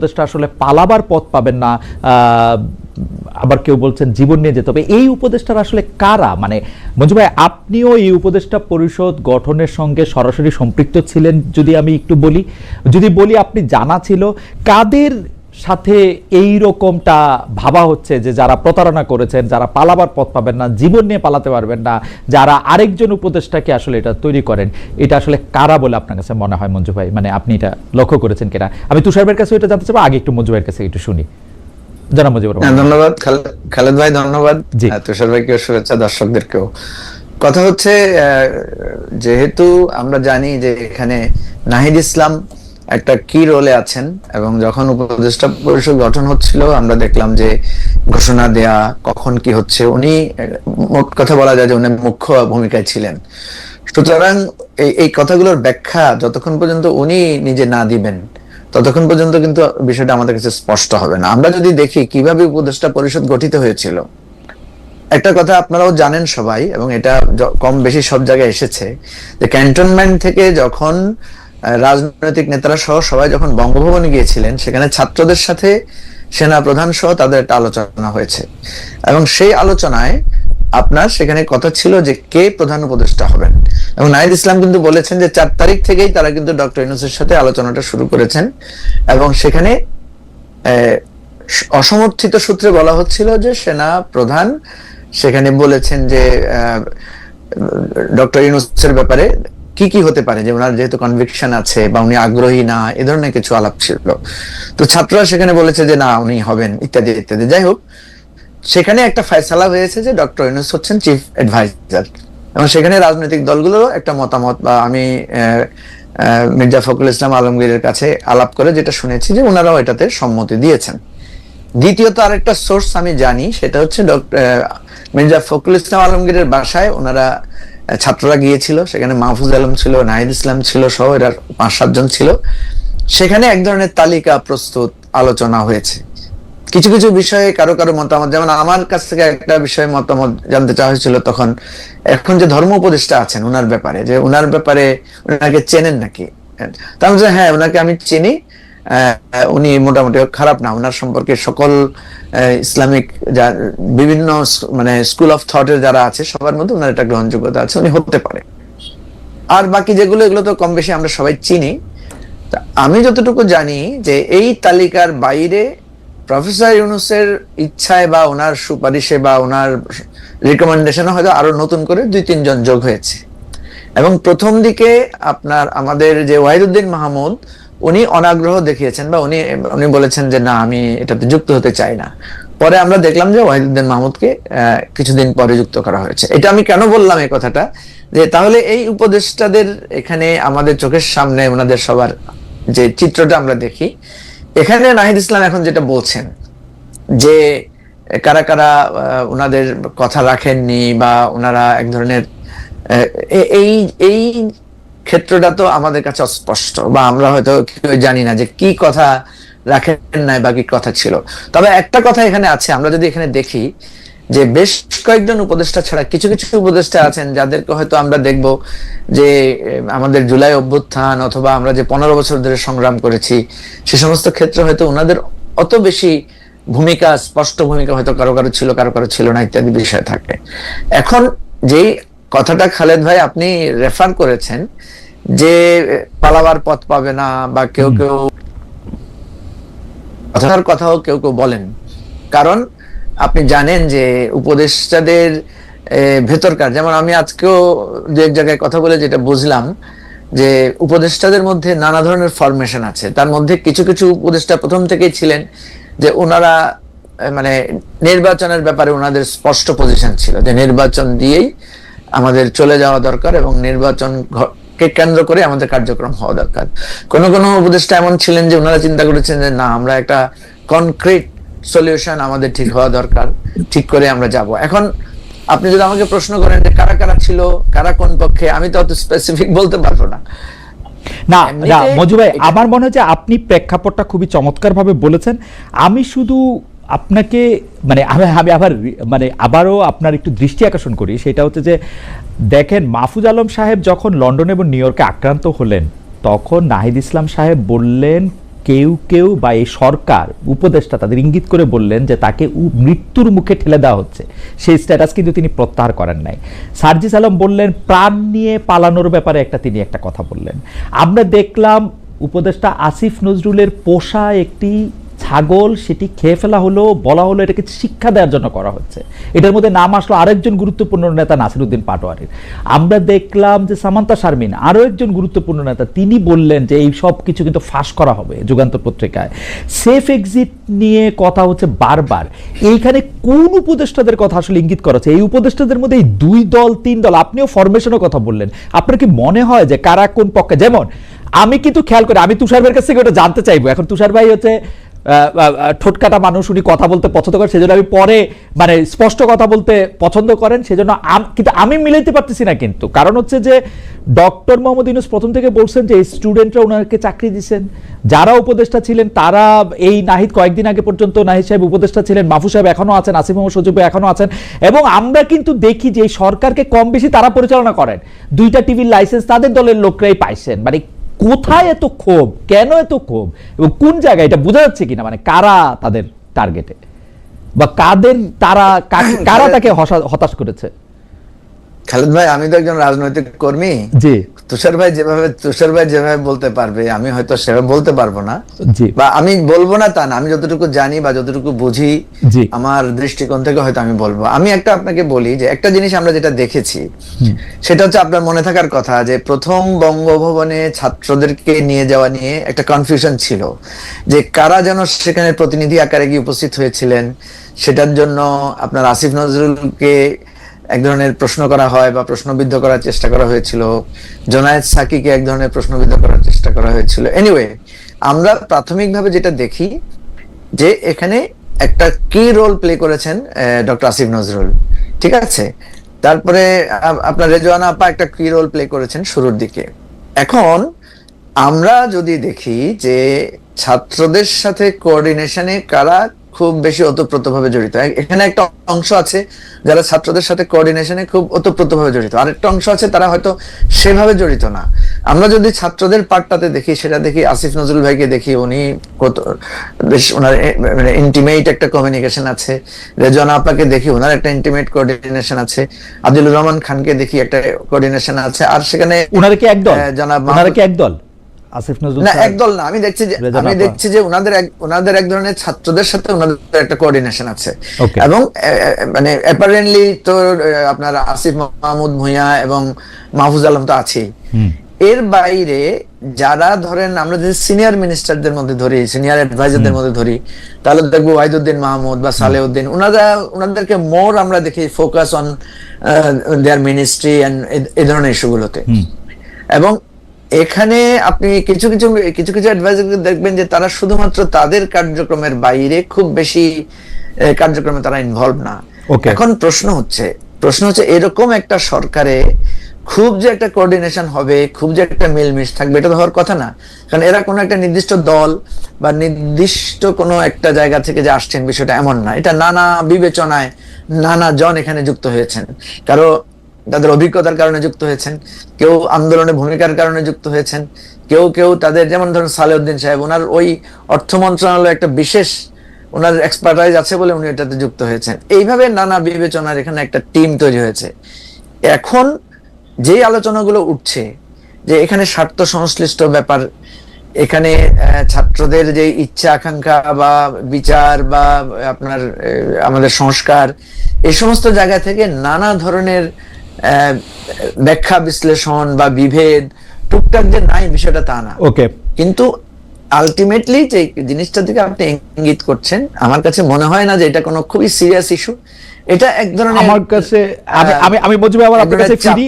উপদেষ্টা আসলে পালাবার পথ পাবেন না আবার কেউ বলছেন জীবন নিয়ে যেতে হবে। এই উপদেষ্টার আসলে কারা? মানে মঞ্জু ভাই, আপনিও এই উপদেষ্টা পরিষদ গঠনের সঙ্গে সরাসরি সম্পৃক্ত ছিলেন যদি আমি একটু বলি। যদি বলি, আপনি জানা ছিল, কাদের সাথে এই রকমটা ভাবা হচ্ছে যে যারা প্রতারণা করেছেন যারা পালাবার পথ পাবেন না জীবন নিয়ে পালাতে পারবেন না যারা আরেকজন উপদেষ্টাকে আসলে এটা তৈরি করেন এটা আসলে কারা বলে আপনার কাছে মনে হয় মঞ্জু ভাই? মানে আপনি এটা লক্ষ্য করেছেন কিনা? আমি তুষার ভাইয়ের কাছে এটা জানতে চাবো আগে একটু মঞ্জু ভাইয়ের কাছে একটু শুনি। জানা মঞ্জু হ্যাঁ, ধন্যবাদ। খালেদ ভাই ধন্যবাদ। জি। তুষার ভাইকেও শুভেচ্ছা দর্শকদেরকেও। কথা হচ্ছে আহ, যেহেতু আমরা জানি যে এখানে নাহিদ ইসলাম একটা কি রোলে আছেন এবং যখন উপদেষ্টা পরিষদ গঠন হচ্ছিল আমরা দেখলাম যে ঘোষণা দেয়া কখন কি হচ্ছে উনি মোট কথা বলা যায় যে উনি মুখ্য ভূমিকায় ছিলেন। সুতরাং এই কথাগুলোর ব্যাখ্যা যতক্ষণ পর্যন্ত উনি নিজে না দিবেন ততক্ষণ পর্যন্ত কিন্তু বিষয়টা আমাদের কাছে স্পষ্ট হবে না। আমরা যদি দেখি কীভাবে উপদেষ্টা পরিষদ গঠিত হয়েছিল একটা কথা আপনারাও জানেন সবাই এবং এটা কম বেশি সব জায়গায় এসেছে যে ক্যান্টনমেন্ট থেকে যখন আহ, রাজনৈতিক নেতারা সহ সবাই যখন বঙ্গভবনে গিয়েছিলেন, সেখানে ছাত্রদের সাথে সেনা প্রধান সহ তাদের একটা আলোচনা হয়েছে। এবং সেই আলোচনায় আপনার সেখানে কথা ছিল যে কে প্রধান উপদেষ্টা হবেন। এবং নাহিদ ইসলাম কিন্তু বলেছেন যে চার তারিখ থেকেই তারা কিন্তু ডক্টর ইউনুসের সাথে আলোচনাটা শুরু করেছেন। এবং সেখানে অসমর্থিত সূত্রে বলা হচ্ছিল যে সেনা প্রধান সেখানে বলেছেন যে ডক্টর ইউনুসের ব্যাপারে কি কি হতে পারে? যে ওনার যেহেতু কনভিকশন আছে বা উনি আগ্রহী না, এ ধরনের কিছু আলাপ ছিল। তো ছাত্ররা সেখানে বলেছে যে, না, উনি হবেন, ইত্যাদি ইত্যাদি। যাই হোক, সেখানে একটা ফয়সালা হয়েছে যে ডক্টর ইউনুস হচ্ছেন চিফ অ্যাডভাইজার এবং সেখানে রাজনৈতিক দলগুলোরও একটা মতামত বা আমি মির্জা ফখরুল ইসলাম আলমগীরের কাছে আলাপ করে যেটা শুনেছি যে ওনারাও এটাতে সম্মতি দিয়েছেন। দ্বিতীয়ত আরেকটা সোর্স আমি জানি, সেটা হচ্ছে ডক্টর মির্জা ফখরুল ইসলাম আলমগীরের বাসায় ওনারা ছাত্ররা গিয়েছিল, সেখানে মাহফুজ আলম ছিল, নাহিদ ইসলাম ছিল, সহ এরা পাঁচ সাতজন ছিল। সেখানে এক ধরনের তালিকা প্রস্তুত আলোচনা হয়েছে। কিছু কিছু বিষয়ে কারও কারও মতামত, যেমন আমার কাছ থেকে একটা বিষয়ে মতামত জানতে চাওয়া হয়েছিল তখন, এখন যে ধর্ম উপদেষ্টা আছেন ওনার ব্যাপারে, যে ওনার ব্যাপারে ওনাকে চেনেন নাকি? তার হ্যাঁ ওনাকে আমি চিনি। উনি মোটামুটি খারাপ না। ওনার সম্পর্কে সকল ইসলামিক যা, বিভিন্ন মানে স্কুল অফ থটের যারা আছে, সবার মধ্যে ওনার একটা গ্রহণযোগ্যতা আছে, উনি হতে পারে। আর বাকি যেগুলো, এগুলো তো কম বেশি আমরা সবাই চিনি। আমি যতটুকু জানি যে এই তালিকার বাইরে প্রফেসর ইউনুসের ইচ্ছায় বা ওনার সুপারিশে বা ওনার রিকমেন্ডেশনে হয়তো আরও নতুন করে দুই, তিনজন যোগ হয়েছে। এবং প্রথম দিকে আপনার আমাদের যে ওয়াহিদুদ্দিন মাহমুদ উনি অনাগ্রহ দেখিয়েছেন বা উনি উনি বলেছেন যে, না, আমি এটাতে যুক্ত হতে চাই না। পরে আমরা দেখলাম যে ওয়াহিদুদ্দিন মাহমুদকে কিছুদিন পরে যুক্ত করা হয়েছে। এটা আমি কেন বললাম এই কথাটা? যে তাহলে এই উপদেষ্টাদের এখানে আমাদের চোখের সামনে, ওনাদের সবার যে চিত্রটা আমরা দেখি, এখানে নাহিদ ইসলাম এখন যেটা বলছেন, যে কারা কারা ওনাদের কথা রাখেননি বা ওনারা এক ধরনের এই এই ক্ষেত্রটা তো আমাদের কাছে অস্পষ্ট, বা আমরা হয়তো জানি না যে কি কথা রাখেন নাই বা কি কথা ছিল। তবে একটা কথা এখানে আছে, আমরা যদি এখানে দেখি যে বেশ কয়েকজন উপদেষ্টা ছাড়া কিছু কিছু উপদেষ্টা আছেন যাদেরকে হয়তো আমরা দেখব যে আমাদের জুলাই অভ্যুত্থান অথবা আমরা যে পনেরো বছর ধরে সংগ্রাম করেছি, সে সমস্ত ক্ষেত্রে হয়তো ওনাদের অত বেশি ভূমিকা, স্পষ্ট ভূমিকা হয়তো কারও কারও ছিল, কারও কারও ছিল না ইত্যাদি বিষয় থাকে। এখন যেই কথাটা খালেদ ভাই আপনি রেফার করেছেন যে পালাবার পথ পাবে না বা কেউ কেউ কথার কথাও কেউ কেউ বলেন। কারণ আপনি জানেন যে উপদেষ্টাদের ভেতরকার যেমন আমি আজকেও দু এক জায়গায় কথা বলে যেটা বুঝলাম যে উপদেষ্টাদের মধ্যে নানা ধরনের ফরমেশন আছে। তার মধ্যে কিছু কিছু উপদেষ্টা প্রথম থেকেই ছিলেন যে ওনারা মানে নির্বাচনের ব্যাপারে ওনাদের স্পষ্ট পজিশন ছিল যে নির্বাচন দিয়েই আমাদের চলে যাওয়া দরকার এবং নির্বাচন কে কেন্দ্র করে আমাদের কার্যক্রম হওয়া দরকার। কোন কোন উপদেষ্টা এমন ছিলেন যে ওনারা চিন্তা করেছেন যে না আমরা একটা কনক্রিট সলিউশন আমাদের ঠিক হওয়া দরকার ঠিক করে আমরা যাব। এখন আপনি যদি আমাকে প্রশ্ন করেন যে কারা কারা ছিল কারা কোন পক্ষে? আমি তো অত স্পেসিফিক বলতে পারব না। না না মজু ভাই আমার মনে হয় যে আপনি প্রেক্ষাপটটা খুবই চমৎকার ভাবে বলেছেন। আমি শুধু আপনাকে মানে আমি আবার মানে আবারও আপনার একটু দৃষ্টি আকর্ষণ করি, সেটা হচ্ছে যে দেখেন মাহফুজ আলম সাহেব যখন লন্ডন এবং নিউ ইয়র্কে আক্রান্ত হলেন, তখন নাহিদ ইসলাম সাহেব বললেন, কেউ কেউ বা এই সরকার, উপদেষ্টা তাদের ইঙ্গিত করে বললেন যে তাকে মৃত্যুর মুখে ঠেলে দেওয়া হচ্ছে। সেই স্ট্যাটাস কিন্তু তিনি প্রত্যাহার করেন নাই। সার্জিস আলম বললেন, প্রাণ নিয়ে পালানোর ব্যাপারে একটা তিনি একটা কথা বললেন। আমরা দেখলাম উপদেষ্টা আসিফ নজরুলের পোষা একটি ছাগল সেটি খেয়ে ফেলা হলো, বলা হলো এটাকে শিক্ষা দেওয়ার জন্য করা হচ্ছে। এটার মধ্যে নাম আসলো আরেকজন গুরুত্বপূর্ণ নেতা নাসিরুদ্দিন পাটোয়ারির। আমরা দেখলাম যে সামান্তা শারমিন আরও একজন গুরুত্বপূর্ণ নেতা, তিনি বললেন যে এই সব কিছু কিন্তু ফাঁস করা হবে যুগান্তর পত্রিকায়। সেফ এক্সিট নিয়ে কথা হচ্ছে বারবার। এইখানে কোন উপদেষ্টাদের কথা আসলে ইঙ্গিত করা হচ্ছে? এই উপদেষ্টাদের মধ্যে এই দুই দল, তিন দল, আপনিও ফরমেশনের কথা বললেন। আপনার কি মনে হয় যে কারা কোন পক্ষে? যেমন, আমি কিন্তু খেয়াল করি, আমি তুষার ভাইয়ের কাছ থেকে ওটা জানতে চাইব। এখন তুষার ভাই হচ্ছে ঠোঁটকাটা মানুষ উনি কথা বলতে পছন্দ করেন, সেজন্য আমি পরে মানে স্পষ্ট কথা বলতে পছন্দ করেন, সেজন্য কিন্তু আমি মিলাইতে পারতেছি না কিন্তু। কারণ হচ্ছে যে ডক্টর মোহাম্মদ ইউনুস প্রথম থেকে বলছেন যে স্টুডেন্টরা ওনাকে চাকরি দিচ্ছেন যারা উপদেষ্টা ছিলেন, তারা এই নাহিদ কয়েকদিন আগে পর্যন্ত নাহিদ সাহেব উপদেষ্টা ছিলেন মাফু সাহেব এখনও আছেন, আসিফ মোহাম্মদ সজিব এখনও আছেন, এবং আমরা কিন্তু দেখি যে সরকারকে কম বেশি তারা পরিচালনা করেন। দুইটা টিভির লাইসেন্স তাদের দলের লোকরাই পাইছেন। মানে কোথায় এত ক্ষোভ? কেন এত ক্ষোভ? এবং কোন জায়গায়? এটা বোঝা যাচ্ছে কিনা? মানে কারা তাদের টার্গেটে বা কাদের তারা কারা তাকে হতাশ করেছে? খালেদ ভাই আমি তো একজন রাজনৈতিক কর্মী। জি। তুষার ভাই যেভাবে তুষার ভাই যেভাবে বলতে পারবে আমি হয়তো সেভাবে বলতে পারব না। জি। বা আমি বলব না তা না আমি যতটুকু জানি বা যতটুকু বুঝি জি। আমার দৃষ্টিকোণ থেকে হয়তো আমি বলব। আমি একটা আপনাকে বলি যে একটা জিনিস আমরা যেটা দেখেছি সেটা হচ্ছে আপনার মনে থাকার কথা যে প্রথম বঙ্গভবনে ছাত্রদেরকে নিয়ে যাওয়া নিয়ে একটা কনফিউশন ছিল যে কারা যেন সেখানে প্রতিনিধি আকারে গিয়ে উপস্থিত হয়েছিলেন। সেটার জন্য আপনার আসিফ নজরুলকে এক ধরনের প্রশ্ন করা হয় বা প্রশ্নবিদ্ধ করার চেষ্টা করা হয়েছিল। জোনায়েদ সাকিকে এক ধরনের প্রশ্নবিদ্ধ করার চেষ্টা করা হয়েছিল। এনিওয়ে আমরা প্রাথমিকভাবে যেটা দেখি যে এখানে একটা কি রোল প্লে করেছেন ডক্টর আসিফ নজরুল। ঠিক আছে? তারপরে আপনার রেজওয়ানা আপা একটা কি রোল প্লে করেছেন শুরুর দিকে। এখন আমরা যদি দেখি যে ছাত্রদের সাথে কোঅর্ডিনেশনে কারা খুব বেশি ওতপ্রোতভাবে জড়িত। এখানে একটা অংশ আছে যারা ছাত্রদের সাথে কোঅর্ডিনেশনে খুব ওতপ্রোতভাবে জড়িত। আরেকটা অংশ আছে তারা হয়তো সেভাবে জড়িত না। আমরা যদি ছাত্রদের পার্টটাতে দেখি সেটা দেখি আসিফ নজরুল ভাইকে দেখি উনি কত বেশ ওনার মানে ইন্টিমেট একটা কমিউনিকেশন আছে। রেজওয়ানা আপাকে দেখি ওনার একটা ইন্টিমেট কোঅর্ডিনেশন আছে। আদিলুর রহমান খানকে দেখি একটা কোঅর্ডিনেশন আছে। আর সেখানে ওনারা কি একদল? জনাব ওনারা কি একদল? আসিফ নজরুল না একদল না। আমি দেখছি যে আমি দেখছি যে ওনাদের এক ওনাদের এক ধরনের ছাত্রদের সাথে ওনাদের একটা কোঅর্ডিনেশন আছে। এবং মানে অ্যাপারেন্টলি তো আপনার আসিফ মাহমুদ ভুঁইয়া এবং মাহফুজ আলম তো আছেই। এর বাইরে যারা ধরেন আমরা যদি সিনিয়র মিনিস্টারদের মধ্যে ধরি সিনিয়র অ্যাডভাইজারদের মধ্যে ধরি তাহলে দেখব ওয়াহিদুদ্দিন মাহমুদ বা সালেউদ্দিন ওনারা ওনাদেরকে মোর আমরা দেখি focus on their ministry and এই ধরনের ইস্যুগুলোতে এবং এখানে আপনি কিছু কিছু কিছু কিছু অ্যাডভাইজার দেখবেন যে তারা শুধুমাত্র তাদের কার্যক্রমের বাইরে খুব বেশি কার্যক্রমে তারা ইনভলভ না. এখন প্রশ্ন হচ্ছে প্রশ্ন হচ্ছে এরকম একটা সরকারে খুব যে একটা কোঅর্ডিনেশন হবে খুব যে একটা মিলমিশ থাকবে এটা তো হওয়ার কথা না। কারণ এরা কোনো একটা নির্দিষ্ট দল বা নির্দিষ্ট কোনো একটা জায়গা থেকে যে আসছেন বিষয়টা এমন না। এটা নানা বিবেচনায় নানা জন এখানে যুক্ত হয়েছেন। কারও তাদের অভিজ্ঞতার কারণে যুক্ত হয়েছেন, কেউ আন্দোলনে ভূমিকার কারণে যুক্ত হয়েছেন, কেউ কেউ তাদের, যেমন ধরুন সালেউদ্দিন সাহেব, ওনার ওই অর্থ মন্ত্রণালয় একটা বিশেষ ওনার এক্সপার্টাইজ আছে বলে উনি এটাতে যুক্ত হয়েছেন। এইভাবে নানা বিবেচনার এখানে একটা টিম তৈরি হয়েছে। এখন যে আলোচনাগুলো উঠছে, যে এখানে স্বার্থ সংশ্লিষ্ট ব্যাপার, এখানে ছাত্রদের যে ইচ্ছা, আকাঙ্ক্ষা বা বিচার বা আপনার আমাদের সংস্কার এই সমস্ত জায়গা থেকে নানা ধরনের ব্যাখ্যা বিশ্লেষণ বা বিভেদ টুকটাক যে নাই বিষয়টা তা না। ওকে কিন্তু আলটিমেটলি যে জিনিসটা থেকে আপনি ইঙ্গিত করছেন আমার কাছে মনে হয় না যে এটা কোনো খুবই সিরিয়াস ইস্যু এটা এক ধরনের আমার কাছে আমি আমি বুঝবে আবার আপনার কাছে ফিরি।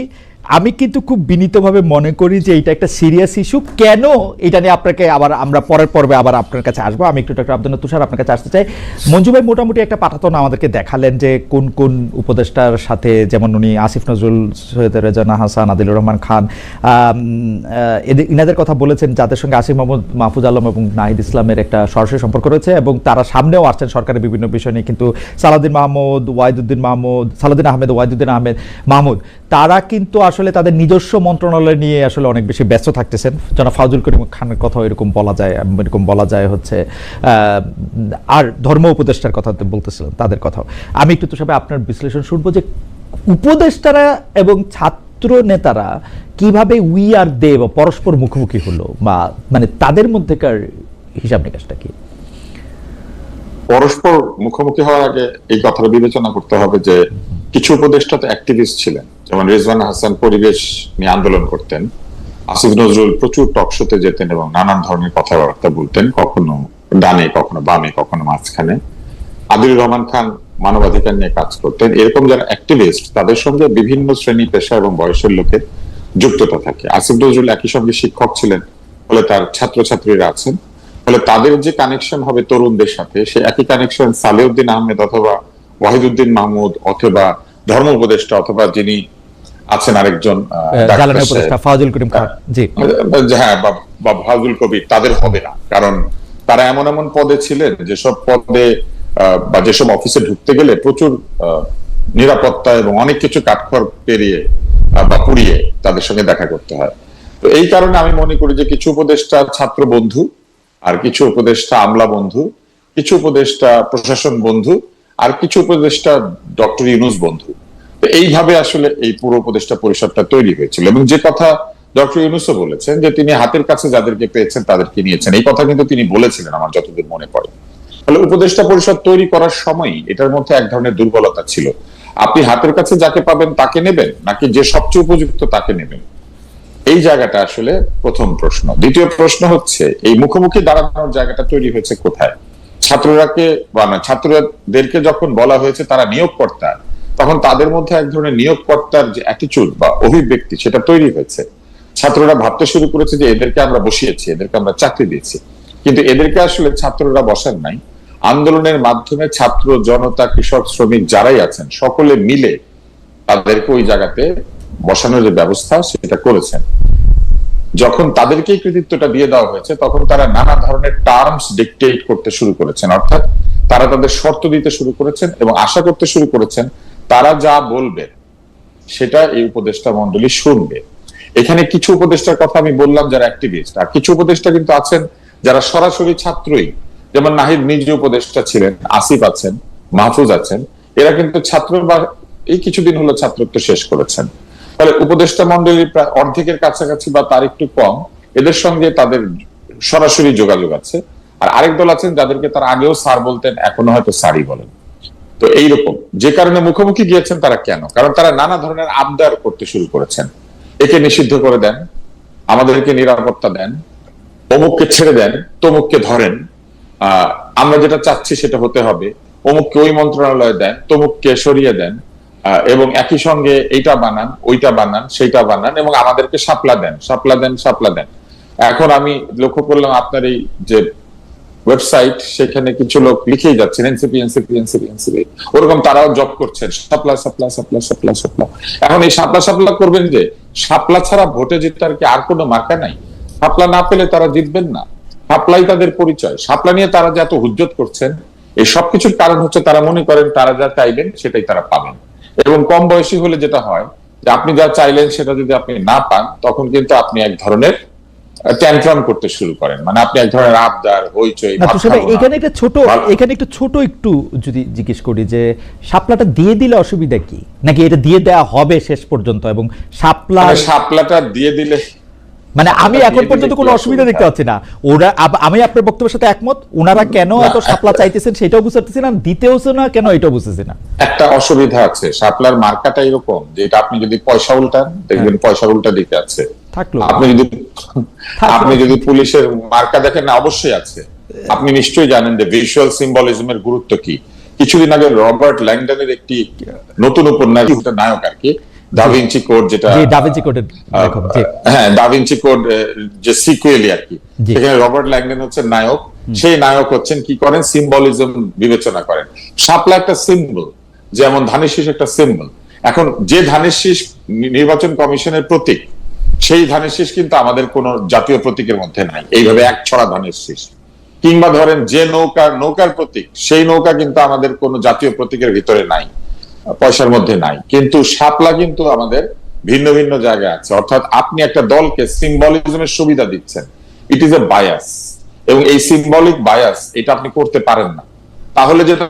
আমি কিন্তু খুব বিনীতভাবে মনে করি যে এটা একটা সিরিয়াস ইস্যু কেন এটা নিয়ে আপনাকে আবার আমরা পরের পর্বে আবার আপনার কাছে আসব? আমি একটু ডক্টর আব্দুল তুষার আপনার কাছে আসতে চাই। মঞ্জু ভাই মোটামুটি একটা পাঠাতন আমাদেরকে দেখালেন যে কোন কোন উপদেষ্টার সাথে, যেমন উনি আসিফ নজরুল, সৈয়দ রেজানা হাসান, আদিলুর রহমান খান এদের ইনাদের কথা বলেছেন যাদের সঙ্গে আসিফ মোহাম্মদ মাহফুজ আলম এবং নাহিদ ইসলামের একটা সরাসরি সম্পর্ক রয়েছে এবং তারা সামনেও আসছেন সরকারের বিভিন্ন বিষয় নিয়ে। কিন্তু সালাদিন মাহমুদ ওয়াহিদুদ্দিন মাহমুদ সালাদিন আহমেদ ওয়াহিদুদ্দিন আহমেদ মাহমুদ তারা কিন্তু আসলে তাদের নিজস্ব মন্ত্রণালয় নিয়ে আসলে অনেক বেশি ব্যস্ত থাকতেছেন। যেন ফাজুল করিম খানের কথা এরকম বলা যায়, এরকম বলা যায় হচ্ছে আর ধর্ম উপদেষ্টার কথা বলতেছিলাম, তাদের কথাও। আমি একটু তো সবাই আপনার বিশ্লেষণ শুনব যে উপদেষ্টারা এবং ছাত্র নেতারা কীভাবে উই আর দে বা পরস্পর মুখোমুখি হলো বা মানে তাদের মধ্যেকার হিসাব নিকাশটা কি? পরস্পর মুখোমুখি হওয়ার আগে এই কথাটা বিবেচনা করতে হবে যে কিছু উপদেষ্টা তো অ্যাক্টিভিস্ট ছিলেন। যেমন রিজওয়ান হাসান পরিবেশ নিয়ে আন্দোলন করতেন। আসিফ নজরুল প্রচুর টকশোতে যেতেন এবং নানান ধরনের কথাবার্তা বলতেন, কখনো ডানে, কখনো বামে, কখনো মাঝখানে। আদিলুর রহমান খান মানবাধিকার নিয়ে কাজ করতেন। এরকম যারা অ্যাক্টিভিস্ট তাদের সঙ্গে বিভিন্ন শ্রেণি, পেশা এবং বয়সের লোকের যুক্ততা থাকে। আসিফ নজরুল একই সঙ্গে শিক্ষক ছিলেন ফলে তার ছাত্রছাত্রীরা আছেন। ফলে তাদের যে কানেকশন হবে তরুণদের সাথে সে একই কানেকশন সালেউদ্দিন আহমেদ অথবা ওয়াহিদুদ্দিন মাহমুদ অথবা ধর্ম উপদেষ্টা অথবা যিনি আছেন আরেকজন ফাজুল করিম খান জি। হ্যাঁ বা- ফাজুল কবির তাদের হবে না। কারণ তারা এমন এমন পদে ছিলেন যেসব পদে বা যেসব অফিসে ঢুকতে গেলে প্রচুর নিরাপত্তা এবং অনেক কিছু কাঠখড় পেরিয়ে বা পুড়িয়ে তাদের সঙ্গে দেখা করতে হয়। তো এই কারণে আমি মনে করি যে কিছু উপদেষ্টা ছাত্র বন্ধু আর কিছু উপদেষ্টা আমলা বন্ধু, কিছু উপদেষ্টা প্রশাসন বন্ধু, আর কিছু উপদেষ্টা ডক্টর ইউনুস বন্ধু। তো এইভাবে আসলে এই পুরো উপদেষ্টা পরিষদটা তৈরি হয়েছিল। এবং যে কথা ডক্টর ইউনুসও বলেছেন যে তিনি হাতের কাছে যাদেরকে পেয়েছেন তাদেরকে নিয়েছেন, এই কথা কিন্তু তিনি বলেছিলেন আমার যতদূর মনে পড়ে। তাহলে উপদেষ্টা পরিষদ তৈরি করার সময় এটার মধ্যে এক ধরনের দুর্বলতা ছিল। আপনি হাতের কাছে যাকে পাবেন তাকে নেবেন, নাকি যে সবচেয়ে উপযুক্ত তাকে নেবেন? এই জায়গাটা আসলে প্রথম প্রশ্ন। দ্বিতীয় প্রশ্ন হচ্ছে, এই মুখোমুখি দাঁড়ানোর জায়গাটা তৈরি হয়েছে কোথায়? ছাত্ররাকে বা ছাত্রদেরকে যখন বলা হয়েছে তারা নিয়োগকর্তা, তখন তাদের মধ্যে এক ধরনের নিয়োগকর্তার যে অ্যাটিচিউড বা অভিব্যক্তি সেটা তৈরি হয়েছে। ছাত্ররা ভাবতে শুরু করেছে যে এদেরকে আমরা বসিয়েছি, এদেরকে আমরা চাকরি দিয়েছি। কিন্তু এদেরকে আসলে ছাত্ররা বসান নাই। আন্দোলনের মাধ্যমে ছাত্র, জনতা, কৃষক, শ্রমিক যারাই আছেন, সকলে মিলে তাদেরকে ওই জায়গাতে বসানোর যে ব্যবস্থা সেটা করেছেন। যখন তাদেরকে কৃতিত্বটা দিয়ে দেওয়া হয়েছে, তখন তারা নানা ধরনের টার্মস ডিকটেট করতে শুরু করেছেন। অর্থাৎ তারা তাদের শর্ত দিতে শুরু করেছেন এবং আশা করতে শুরু করেছেন তারা যা বলবে সেটা এই উপদেষ্টা মন্ডলী শুনবে। এখানে কিছু উপদেষ্টার কথা আমি বললাম যারা অ্যাক্টিভিস্ট আর কিছু উপদেষ্টা কিন্তু আছেন যারা সরাসরি ছাত্রই। যেমন নাহিদ নিজ উপদেষ্টা ছিলেন, আসিফ আছেন, মাহফুজ আছেন। এরা কিন্তু ছাত্র বা এই কিছুদিন হলো ছাত্রত্ব শেষ করেছেন। ফলে উপদেষ্টা মন্ডলীর প্রায় অর্ধেকের কাছাকাছি বা তার একটু কম, এদের সঙ্গে তাদের সরাসরি যোগাযোগ আছে। আর আরেক দল আছেন যাদেরকে তার আগেও স্যার বলতেন, এখনও হয়তো স্যারই বলেন। তো এইরকম, যে কারণে মুখোমুখি গিয়েছেন তারা কেন? কারণ তারা নানা ধরনের আবদার করতে শুরু করেছেন। একে নিষিদ্ধ করে দেন, আমাদেরকে নিরাপত্তা দেন, অমুককে ছেড়ে দেন, তমুককে ধরেন। আমরা যেটা চাচ্ছি সেটা হতে হবে। অমুককে ওই মন্ত্রণালয়ে দেন, তমুককে সরিয়ে দেন। এবং একই সঙ্গে এইটা বানান, ওইটা বানান, সেইটা বানান এবং আমাদেরকে সাপলা দেন সাপলা দেন সাপলা দেন। এখন আমি লক্ষ্য করলাম আপনার এই যে ওয়েবসাইট সেখানে কিছু লোক লিখেই যাচ্ছেন এনসিপি এনসিপি এনসিপি এনসিপি ওরকম তারাও জব করছেন, সাপলা সাপলা সাপলা সাপলা সাপলা। এখন এই সাপলা সাপলা করবেন যে, সাপলা ছাড়া ভোটে জিতার কি আর কোনো মার্কা নাই। সাপলা না পেলে তারা জিতবেন না। সাপলাই তাদের পরিচয়। সাপলা নিয়ে তারা যে এত হুজ্জত করছেন, এই সবকিছুর কারণ হচ্ছে তারা মনে করেন তারা যা চাইবেন, সেটাই তারা পাবেন। এবং কম বয়সী হলে যেটা হয় যে আপনি যা চাইলেন সেটা যদি আপনি না পান তখন কিন্তু আপনি এক ধরনের ট্যান্ট্রাম করতে শুরু করেন। মানে আপনি এক ধরনের আবদার হইচই না। এখানে একটা ছোট এখানে একটু ছোট একটু যদি জিজ্ঞেস করি যে শাপলাটা দিয়ে দিলে অসুবিধা কি? নাকি এটা দিয়ে দেওয়া হবে শেষ পর্যন্ত এবং শাপলা মানে শাপলাটা দিয়ে দিলে মানে আমি এখন পর্যন্ত কোনো অসুবিধা দেখতে পাচ্ছি না। ওরা আমি আপনার বক্তব্যের সাথে একমত। ওনারা কেন এত শাপলা চাইতেছেন সেটাও বুঝতেছি না। দিতেও না কেন এটাও বুঝতেছি না? একটা অসুবিধা আছে। শাপলার মার্কাটা এরকম যে এটা আপনি যদি পয়সা উল্টান দেখবেন পয়সা উল্টা দিকে আছে। থাকল। আপনি যদি আপনি যদি পুলিশের মার্কা দেখেন না অবশ্যই আছে। আপনি নিশ্চয়ই জানেন যে ভিজুয়াল সিম্বলিজমের গুরুত্ব কি। কিছুদিন আগে রবার্ট ল্যাংডনের একটি নতুন উপন্যাস নায়ক আর কি দাভিঞ্চি কোড যেটা জি ডাভিঞ্চি কোডের হ্যাঁ দাভিঞ্চি কোড যে সিকুয়েলি আর কি। সেখানে রবার্ট ল্যাংডন হচ্ছেন নায়ক। সেই নায়ক হচ্ছেন কি করেন? সিম্বলিজম বিবেচনা করেন। শাপলা একটা সিম্বল যেমন ধানের শীষ একটা সিম্বল এখন যে ধানের শীষ নির্বাচন কমিশনের প্রতীক সেই ধানের শীষ কিন্তু আমাদের কোন জাতীয় প্রতীকের মধ্যে নাই। এইভাবে এক ছড়া ধানের শীষ। কিংবা ধরেন যে নৌকা নৌকার প্রতীক সেই নৌকা কিন্তু আমাদের কোন জাতীয় প্রতীকের ভিতরে নাই। পয়সার মধ্যে নাই। কিন্তু শাপলা কিন্তু আমাদের ভিন্ন ভিন্ন জায়গায় আছে। অর্থাৎ আপনি একটা দলকে সিম্বলিজমের সুবিধা দিচ্ছেন। ইট ইজ এ বায়াস এবং এই সিম্বলিক বায়াস এটা আপনি করতে পারেন না। তাহলে যেটা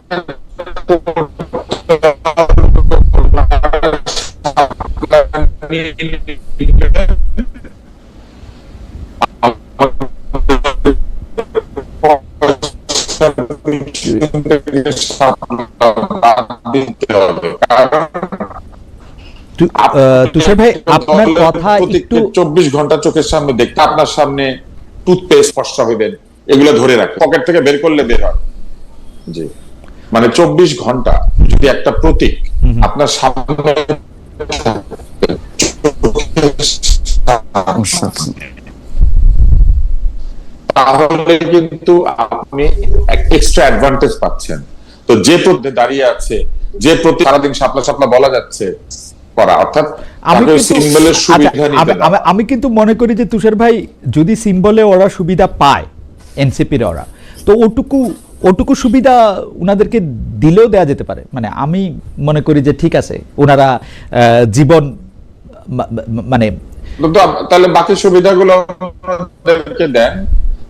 দিতে হবে। কারণ তুষার ভাই আপনার কথা একটু চব্বিশ ঘণ্টা চোখের সামনে দেখতে আপনার সামনে টুথপেস্ট ফর্সা হইবেন এগুলো ধরে রাখে পকেট থেকে বের করলে বের হয়। জি। মানে চব্বিশ ঘণ্টা যদি একটা প্রতীক আপনার সামনে তাহলে কিন্তু আপনি এক্সট্রা অ্যাডভান্টেজ পাচ্ছেন। তো যে প্রতি দাঁড়িয়ে আছে যে প্রতি সারাদিন সাপলা সাপলা বলা যাচ্ছে করা অর্থাৎ আমি কিন্তু- আচ্ছা, কিন্তু মনে করি যে তুষার ভাই যদি সিম্বলে ওরা সুবিধা পায় এনসিপির ওরা তো ওটুকু ওটুকু সুবিধা উনাদেরকে দিলেও দেয়া যেতে পারে। মানে আমি মনে করি যে ঠিক আছে ওনারা জীবন মানে তাহলে বাকি সুবিধাগুলো দেন।